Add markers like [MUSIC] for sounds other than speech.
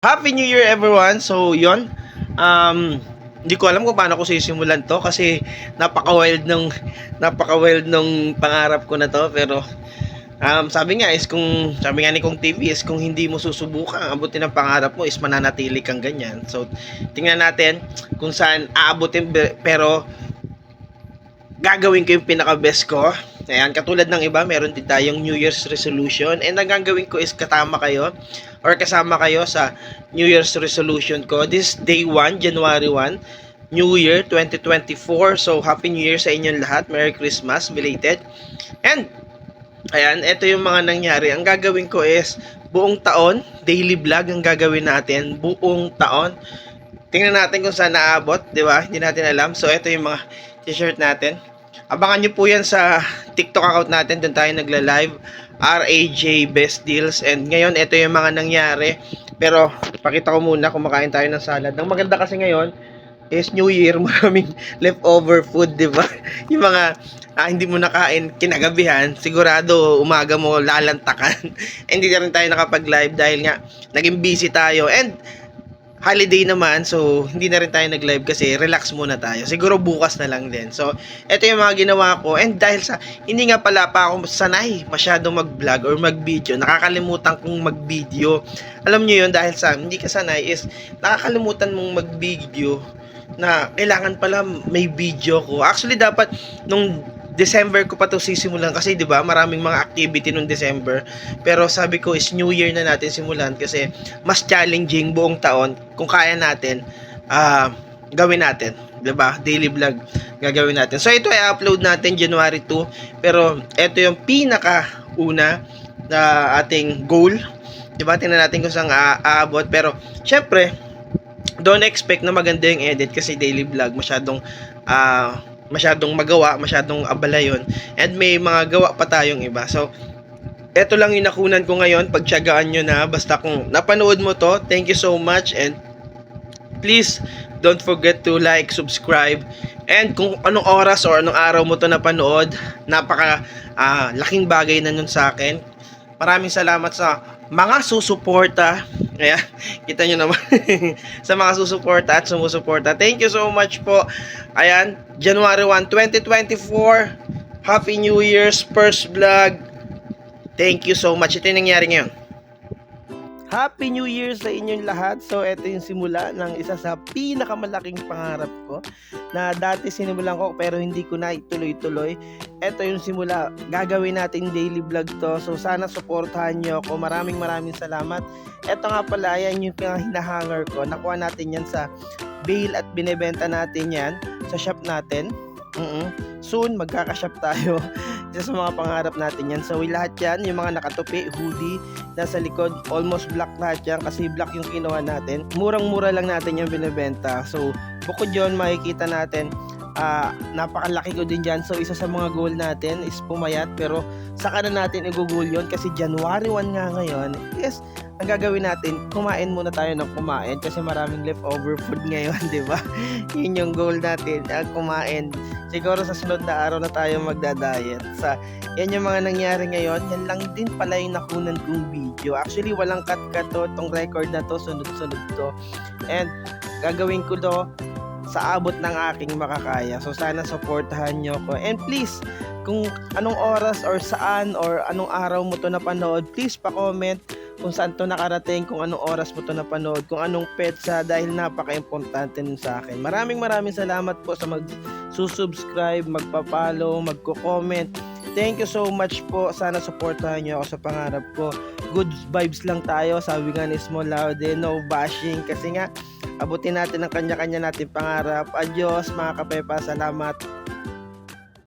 Happy New Year everyone! So, yon um, hindi ko alam kung paano ko sisimulan to kasi napaka-wild nung [LAUGHS] napaka-wild nung pangarap ko na to pero um, sabi nga is kung sabi nga ni Kong TV is kung hindi mo susubukan abutin ang pangarap mo is mananatili kang ganyan. So, tingnan natin kung saan aabutin pero gagawin ko yung pinaka-best ko. Ayan, katulad ng iba, meron din tayong New Year's resolution. And ang gagawin ko is katama kayo or kasama kayo sa New Year's resolution ko. This day 1, January 1, New Year 2024. So, Happy New Year sa inyong lahat. Merry Christmas, belated. And, ayan, ito yung mga nangyari. Ang gagawin ko is, buong taon, daily vlog ang gagawin natin. Buong taon. Tingnan natin kung saan naabot, di ba? Hindi natin alam. So, ito yung mga t-shirt natin. Abangan nyo po yan sa TikTok account natin. Doon tayo nagla-live. RAJ Best Deals. And ngayon, ito yung mga nangyari. Pero, pakita ko muna, kumakain tayo ng salad. Ang maganda kasi ngayon, is New Year, [LAUGHS] maraming leftover food, di ba? [LAUGHS] yung mga ah, hindi mo nakain kinagabihan, sigurado umaga mo lalantakan. [LAUGHS] hindi na rin tayo nakapag-live dahil nga, naging busy tayo. And, holiday naman, so hindi na rin tayo nag-live kasi relax muna tayo. Siguro bukas na lang din. So, ito yung mga ginawa ko. And dahil sa, hindi nga pala pa ako sanay masyadong mag-vlog or mag-video, nakakalimutan kong mag-video. Alam nyo yun, dahil sa hindi ka sanay is, nakakalimutan mong mag-video na kailangan pala may video ko. Actually, dapat nung December ko pa to sisimulan kasi 'di ba maraming mga activity nung December. Pero sabi ko is New Year na natin simulan kasi mas challenging buong taon. Kung kaya natin ah gawin natin 'di ba? Daily vlog gagawin natin. So ito ay upload natin January 2 pero ito yung pinaka una na ating goal. 'di ba? Tingnan natin kung saan aabot. Pero syempre don't expect na maganda yung edit kasi daily vlog. Masyadong ah masyadong magawa, masyadong abala yun. And may mga gawa pa tayong iba. So, eto lang yung nakunan ko ngayon. Pagtyagaan nyo na. Basta kung napanood mo to, thank you so much. And please, don't forget to like, subscribe. And kung anong oras or anong araw mo to napanood, napaka ah, laking bagay na nun sa akin. Maraming salamat sa mga susuporta. Ayan, kita nyo naman. [LAUGHS] sa mga susuporta at sumusuporta. Thank you so much po. Ayan, January 1, 2024. Happy New Year's first vlog. Thank you so much. Ito yung nangyari ngayon. Happy New Year sa inyong lahat. So, ito yung simula ng isa sa pinakamalaking pangarap ko na dati sinimulan ko pero hindi ko na ituloy-tuloy. Ito yung simula. Gagawin natin daily vlog to. So, sana supportahan nyo ako. Maraming maraming salamat. Ito nga pala, yan yung hinahanger ko. Nakuha natin yan sa bail at binebenta natin yan sa shop natin. mm Soon, magkaka-shop tayo. [LAUGHS] Isa sa mga pangarap natin yan. So, lahat yan, yung mga nakatupi, hoodie, nasa likod, almost black lahat yan kasi black yung kinuha natin. Murang-mura lang natin yung binibenta. So, bukod yun, makikita natin, ah napakalaki ko din dyan. So, isa sa mga goal natin is pumayat. Pero, saka na natin i-goal yun kasi January 1 nga ngayon. Yes, ang gagawin natin, kumain muna tayo ng kumain kasi maraming leftover food ngayon, [LAUGHS] di ba? Yun yung goal natin, ang kumain. Siguro sa sunod na araw na tayo magda-diet. Sa, yan yung mga nangyari ngayon, yan lang din pala yung nakunan kong video. Actually, walang cut-cut to, tong record na to, sunod-sunod to. And, gagawin ko to sa abot ng aking makakaya. So, sana supportahan nyo ko. And please, kung anong oras or saan or anong araw mo to napanood, please pa-comment kung saan to nakarating, kung anong oras mo to napanood, kung anong petsa dahil napaka-importante nun sa akin. Maraming maraming salamat po sa mag susubscribe, magpa-follow, magko-comment. Thank you so much po. Sana supportahan niyo ako sa pangarap ko. Good vibes lang tayo. Sabi nga ni Small Laude, no bashing. Kasi nga, abutin natin ang kanya-kanya natin pangarap. Adios mga kapepa. Salamat.